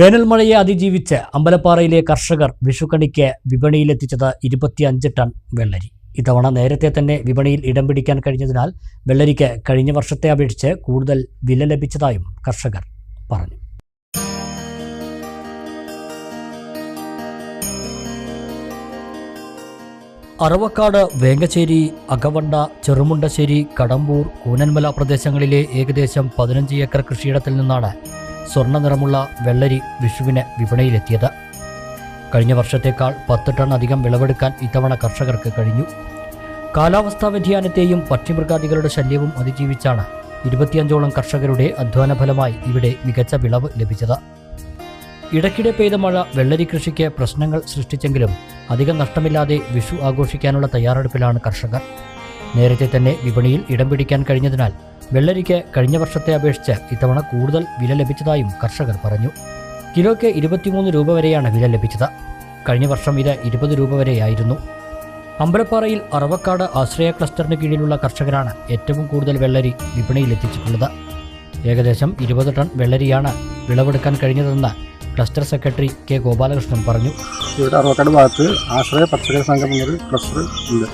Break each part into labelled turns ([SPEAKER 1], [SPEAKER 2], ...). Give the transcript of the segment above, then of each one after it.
[SPEAKER 1] വേനൽ മഴയെ അതിജീവിച്ച് അമ്പലപ്പാറയിലെ കർഷകർ വിഷുക്കണിക്ക് വിപണിയിലെത്തിച്ചത് ഇരുപത്തിയഞ്ച് ടൺ വെള്ളരി. ഇത്തവണ നേരത്തെ തന്നെ വിപണിയിൽ ഇടം പിടിക്കാൻ കഴിഞ്ഞതിനാൽ വെള്ളരിക്ക് കഴിഞ്ഞ വർഷത്തെ അപേക്ഷിച്ച് കൂടുതൽ വില ലഭിച്ചതായും കർഷകർ പറഞ്ഞു. അറവക്കാട് വേങ്ങശ്ശേരി അകവണ്ട ചെറുമുണ്ടശ്ശേരി കടമ്പൂർ കൂനന്മല പ്രദേശങ്ങളിലെ ഏകദേശം പതിനഞ്ച് ഏക്കർ കൃഷിയിടത്തിൽ നിന്നാണ് സ്വർണ നിറമുള്ള വെള്ളരി വിഷുവിന് വിപണിയിലെത്തിയത്. കഴിഞ്ഞ വർഷത്തേക്കാൾ പത്ത് ടൺ അധികം വിളവെടുക്കാൻ ഇത്തവണ കർഷകർക്ക് കഴിഞ്ഞു. കാലാവസ്ഥാ വ്യതിയാനത്തെയും പക്ഷിമൃഗാദികളുടെ ശല്യവും അതിജീവിച്ചാണ് ഇരുപത്തിയഞ്ചോളം കർഷകരുടെ അധ്വാന ഫലമായി ഇവിടെ മികച്ച വിളവ് ലഭിച്ചത്. ഇടയ്ക്കിടെ പെയ്ത മഴ വെള്ളരി കൃഷിക്ക് പ്രശ്നങ്ങൾ സൃഷ്ടിച്ചെങ്കിലും അധികം നഷ്ടമില്ലാതെ വിഷു ആഘോഷിക്കാനുള്ള തയ്യാറെടുപ്പിലാണ് കർഷകർ. നേരത്തെ തന്നെ വിപണിയിൽ ഇടം പിടിക്കാൻ കഴിഞ്ഞതിനാൽ വെള്ളരിക്ക് കഴിഞ്ഞ വർഷത്തെ അപേക്ഷിച്ച് ഇത്തവണ കൂടുതൽ വില ലഭിച്ചതായും കർഷകർ പറഞ്ഞു. കിലോയ്ക്ക് ഇരുപത്തിമൂന്ന് രൂപ വരെയാണ് വില ലഭിച്ചത്. കഴിഞ്ഞ വർഷം ഇത് ഇരുപത് രൂപ വരെയായിരുന്നു. അമ്പലപ്പാറയിൽ അറവക്കാട് ആശ്രയ ക്ലസ്റ്ററിന് കീഴിലുള്ള കർഷകരാണ് ഏറ്റവും കൂടുതൽ വെള്ളരി വിപണിയിൽ എത്തിച്ചിട്ടുള്ളത് ഏകദേശം ഇരുപത് ടൺ വെള്ളരിയാണ് വിളവെടുക്കാൻ കഴിഞ്ഞതെന്ന് ക്ലസ്റ്റർ സെക്രട്ടറി കെ ഗോപാലകൃഷ്ണൻ പറഞ്ഞു.
[SPEAKER 2] ഇവിടെ അറുപക്കാട് ഭാഗത്ത് ആശ്രയ പച്ചക്കറി സംഘം എന്നൊരു ക്ലസ്റ്റർ ഉണ്ട്.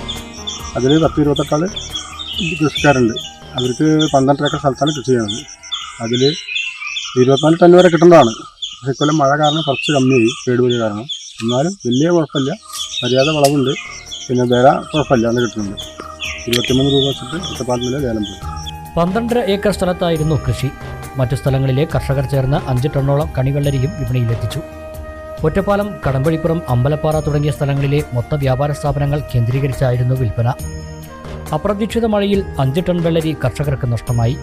[SPEAKER 2] അതിൽ പത്ത് ഇരുപത്തെട്ടാൾ കൃഷിക്കാരുണ്ട്. അവർക്ക് പന്ത്രണ്ട് ഏക്കർ സ്ഥലത്താണ് കൃഷി ചെയ്യുന്നത്. അതിൽ ഇരുപത്തിനാല് ടൺ വരെ കിട്ടേണ്ടതാണ് പക്ഷേ ഇക്കൊല്ലം മഴ കാരണം കുറച്ച് കമ്മിയായി കേടുവരി കാരണം. എന്നാലും വലിയ കുഴപ്പമില്ല. മര്യാദ വളവുണ്ട്. പിന്നെ വില അന്ന് കിട്ടുന്നുണ്ട്. ഇരുപത്തിമൂന്ന് രൂപ വെച്ചിട്ട് ഇട്ടപ്പാട്ടിലെ ലേലം പോയി.
[SPEAKER 1] പന്ത്രണ്ടര ഏക്കർ സ്ഥലത്തായിരുന്നു കൃഷി. മറ്റു സ്ഥലങ്ങളിലെ കർഷകർ ചേർന്ന് അഞ്ച് ടണ്ണോളം കണിവെള്ളരിയും വിപണിയിലെത്തിച്ചു ഒറ്റപ്പാലം കടമ്പഴിപ്പുറം അമ്പലപ്പാറ തുടങ്ങിയ സ്ഥലങ്ങളിലെ മൊത്ത വ്യാപാര സ്ഥാപനങ്ങൾ കേന്ദ്രീകരിച്ചായിരുന്നു വിൽപ്പന. അപ്രതീക്ഷിത മഴയിൽ അഞ്ച് ടൺ വെള്ളരി കർഷകർക്ക് നഷ്ടമായി.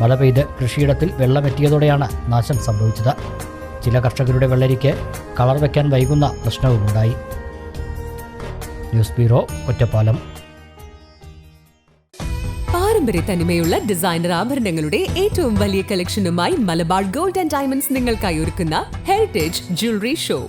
[SPEAKER 1] മഴ പെയ്ത് കൃഷിയിടത്തിൽ വെള്ളമെത്തിയതോടെയാണ് നാശം സംഭവിച്ചത്. ചില കർഷകരുടെ വെള്ളരിക്ക് കളർ വയ്ക്കാൻ വൈകുന്ന പ്രശ്നവുമുണ്ടായി. News bureau Ottapalam.
[SPEAKER 3] പാരമ്പര്യ തനിമയുള്ള ഡിസൈനർ ആഭരണങ്ങളുടെ ഏറ്റവും വലിയ കളക്ഷനുമായി മലബാർ ഗോൾഡ് ആൻഡ് ഡയമണ്ട്സ് നിങ്ങൾക്കായി ഒരുക്കുന്ന ഹെറിറ്റേജ് ജ്വല്ലറി ഷോ